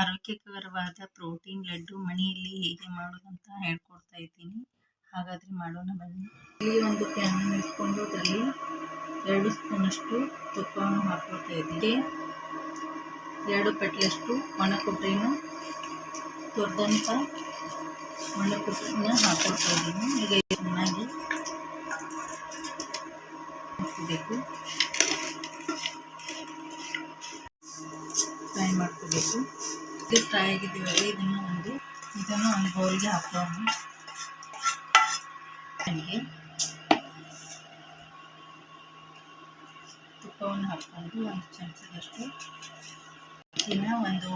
ಆರೋಗ್ಯಕರವಾದ ಪ್ರೋಟೀನ್, ಲಡ್ಡು ಮನೆಯಲ್ಲಿ ಹೇಗೆ ಮಾಡೋದಂತ ಹೇಳ್ಕೊಡ್ತಾ ಇದ್ದೀನಿ. ಹಾಗಾದ್ರೆ ಮಾಡೋಣ ಬನ್ನಿ. ಇಲ್ಲಿ ಒಂದು ಪ್ಯಾನ್ ಇಟ್ಕೊಂಡು ಅದರಲ್ಲಿ ಎರಡು ಸ್ಪೂನಷ್ಟು ತುಪ್ಪವನ್ನು ಹಾಕ್ಕೊಳ್ತಾ ಇದ್ದೀನಿ. ಎರಡು ಪಟ್ಲಷ್ಟು ಒಣ ಕೊಬ್ಬರಿನ ತುರಿದಂಥ ಒಣ ಕೊಬ್ಬರಿನ ಹಾಕ್ಕೊಳ್ತಾ ಇದ್ದೀನಿ. ಈಗ ಚೆನ್ನಾಗಿ ಹಾಕಬೇಕು ಫ್ರೈ ಮಾಡ್ಕೋಬೇಕು. ಇದು ಫ್ರೈ ಆಗಿದ್ದೀವಲ್ಲ ಇದನ್ನು ಒಂದು. ಇದನ್ನು ಒಂದು ಬೌಲ್ಗೆ ಹಾಕೋಣ ತುಪ್ಪವನ್ನು ಹಾಕ್ಕೊಂಡು ಒಂದು ಚಮಚದಷ್ಟು. ದಿನ ಒಂದು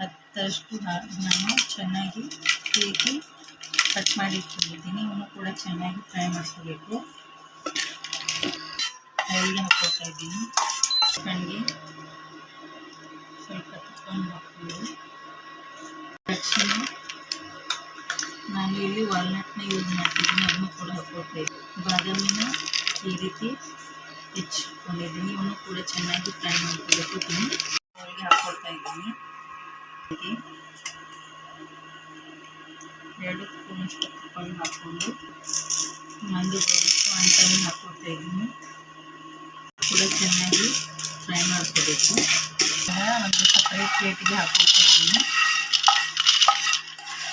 ಹತ್ತರಷ್ಟು ನಾನು ಚೆನ್ನಾಗಿ ಹೇಗೆ ಕಟ್ ಮಾಡಿ ಇವನು ಕೂಡ ಚೆನ್ನಾಗಿ ಫ್ರೈ ಮಾಡ್ಕೋಬೇಕು. ಆಯಿಲ್ಗೆ ಹಾಕ್ಕೊಳ್ತಾ ಇದ್ದೀನಿ. ಕಣ್ಣಿಗೆ ಸ್ವಲ್ಪ ನಾನು ಇಲ್ಲಿ ವಾಲ್ನಟ್ನ ಯೂಸ್ ಮಾಡ್ತಿದ್ದೀನಿ, ಅದನ್ನು ಕೂಡ ಇದ್ದೀನಿ ಬಾದಾಮಿನ ಈ ರೀತಿ ಹೆಚ್ಚಿಟ್ಕೊಂಡಿದ್ದೀನಿ ಇವನು ಕೂಡ ಚೆನ್ನಾಗಿ ಫ್ರೈ ಮಾಡ್ಕೊಳ್ತೀನಿ ಅವ್ರಿಗೆ ಹಾಕ್ಕೊಳ್ತಾ ಇದ್ದೀನಿ. ಎರಡು ಸ್ಪೂನಷ್ಟು ತುಪ್ಪವನ್ನು ಹಾಕ್ಕೊಂಡು ಬರೋಷ್ಟು ಅಂಟನ್ನು ಹಾಕ್ಕೊಳ್ತಾ ಇದ್ದೀನಿ. ಕೂಡ ಚೆನ್ನಾಗಿ ಫ್ರೈ ಮಾಡ್ಕೋಬೇಕು. ಒಂದು ಸಪ್ರೇಟ್ ಪ್ಲೇಟಿಗೆ ಹಾಕೋತಾ ಇದ್ದೀನಿ.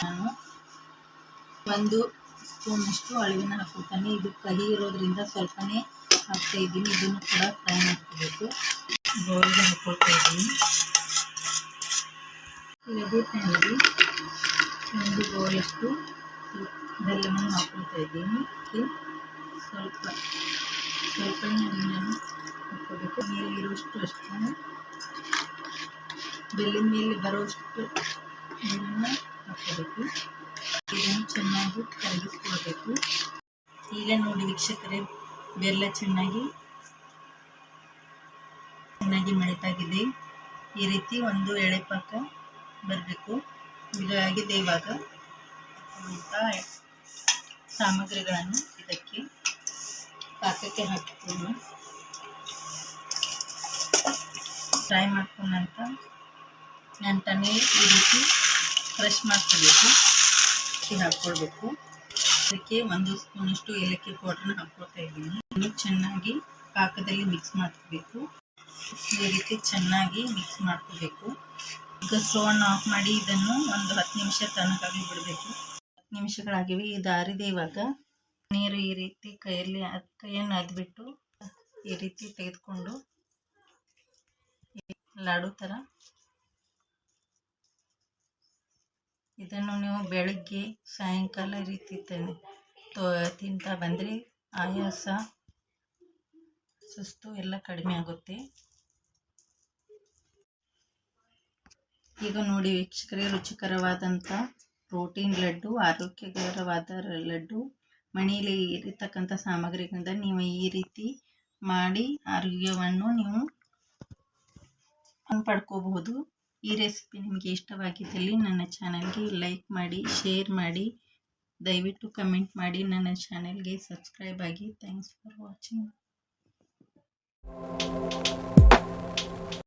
ನಾನು ಒಂದು ಸ್ಪೂನಷ್ಟು ಅಳಿವಿನ ಹಾಕೋತಾನೆ ಇದು ಕಹಿ ಇರೋದ್ರಿಂದ ಸ್ವಲ್ಪನೇ ಹಾಕ್ತಾ ಇದ್ದೀನಿ. ಇದನ್ನು ಕೂಡ ಫ್ರೈ ಮಾಡ್ಕೋಬೇಕು. ಬೌಲ್ಗೆ ಹಾಕೋತಾ ಇದ್ದೀನಿ. ಅದೇ ಪ್ಯಾನಿಗೆ ಒಂದು ಬೌಲಷ್ಟು ಬೆಲ್ಲವನ್ನು ಹಾಕೋತಾ ಇದ್ದೀನಿ. ಸ್ವಲ್ಪ ಹಾಕ್ಕೋಬೇಕು ಮೇಲೆ ಇರುವಷ್ಟು ಅಷ್ಟು ಬೆಲ್ಲಿನ ಮೇಲೆ ಬರೋಷ್ಟು ನೀರನ್ನು ಹಾಕ್ಕೋಬೇಕು ಇದನ್ನು ಚೆನ್ನಾಗಿ ಕರಗಿಸ್ಕೊಳ್ಬೇಕು ಈಗ ನೋಡಿ ವೀಕ್ಷಕರೇ, ಬೆಲ್ಲ ಚೆನ್ನಾಗಿ ಚೆನ್ನಾಗಿ ಮೆಳಕಾಗಿದೆ ಈ ರೀತಿ ಒಂದು ಎಳೆ ಪಾಕ ಬರಬೇಕು. ಈಗ ಆಗಿದೆ ಇವಾಗ ಸಾಮಗ್ರಿಗಳನ್ನು ಇದಕ್ಕೆ ಪಾಕಕ್ಕೆ ಹಾಕ್ತೀನಿ. ಫ್ರೈ ಮಾಡ್ಕೊಂಡಂತ ನಂತರ ಈ ರೀತಿ ಫ್ರೆಶ್ ಮಾಡ್ಕೋಬೇಕು. ಹಾಕ್ಕೊಳ್ಬೇಕು. ಅದಕ್ಕೆ ಒಂದು ಸ್ಪೂನಷ್ಟು ಏಲಕ್ಕಿ ಪೌಡ್ರನ್ನ ಹಾಕ್ಕೊಳ್ತಾ ಇದ್ದೀನಿ. ಚೆನ್ನಾಗಿ ಪಾಕದಲ್ಲಿ ಮಿಕ್ಸ್ ಮಾಡ್ಕೋಬೇಕು. ಈ ರೀತಿ ಚೆನ್ನಾಗಿ ಮಿಕ್ಸ್ ಮಾಡ್ಕೋಬೇಕು. ಈಗ ಸ್ಟೋವನ್ನು ಆಫ್ ಮಾಡಿ ಇದನ್ನು ಒಂದು ಹತ್ತು ನಿಮಿಷ ತನಕ ಬಿಡಬೇಕು. ಹತ್ತು ನಿಮಿಷಗಳಾಗಿವೆ. ಇದು ಆರಿದೆ ಇವಾಗ. ನೀರು ಈ ರೀತಿ ಕೈಯಲ್ಲಿ ಕೈಯನ್ನು ಅದ್ಬಿಟ್ಟು ಈ ರೀತಿ ತೆಗೆದುಕೊಂಡು ಲಾಡು ಥರ ಇದನ್ನು ನೀವು ಬೆಳಗ್ಗೆ ಸಾಯಂಕಾಲ ರೀತಿ ತಿಂತಾ ಬಂದರೆ, ಆಯಾಸ ಸುಸ್ತು ಎಲ್ಲ ಕಡಿಮೆ ಆಗುತ್ತೆ. ಈಗ ನೋಡಿ ವೀಕ್ಷಕರೇ, ರುಚಿಕರವಾದಂಥ ಪ್ರೋಟೀನ್ ಲಡ್ಡು, ಆರೋಗ್ಯಕರವಾದ ಲಡ್ಡು. ಮನೆಯಲ್ಲಿ ಇರತಕ್ಕಂಥ ಸಾಮಗ್ರಿಗಳಿಂದ ನೀವು ಈ ರೀತಿ ಮಾಡಿ ಆರೋಗ್ಯವನ್ನು ನೀವು ಪಡ್ಕೋಬಹುದು ಈ ರೆಸಿಪಿ ನಿಮಗೆ ಇಷ್ಟವಾಗಿದ್ದಲ್ಲಿ ನನ್ನ ಚಾನಲ್ಗೆ ಲೈಕ್ ಮಾಡಿ, ಶೇರ್ ಮಾಡಿ, ದಯವಿಟ್ಟು ಕಮೆಂಟ್ ಮಾಡಿ. ನನ್ನ ಚಾನಲ್ಗೆ ಸಬ್ಸ್ಕ್ರೈಬ್ ಆಗಿ. Thanks for watching.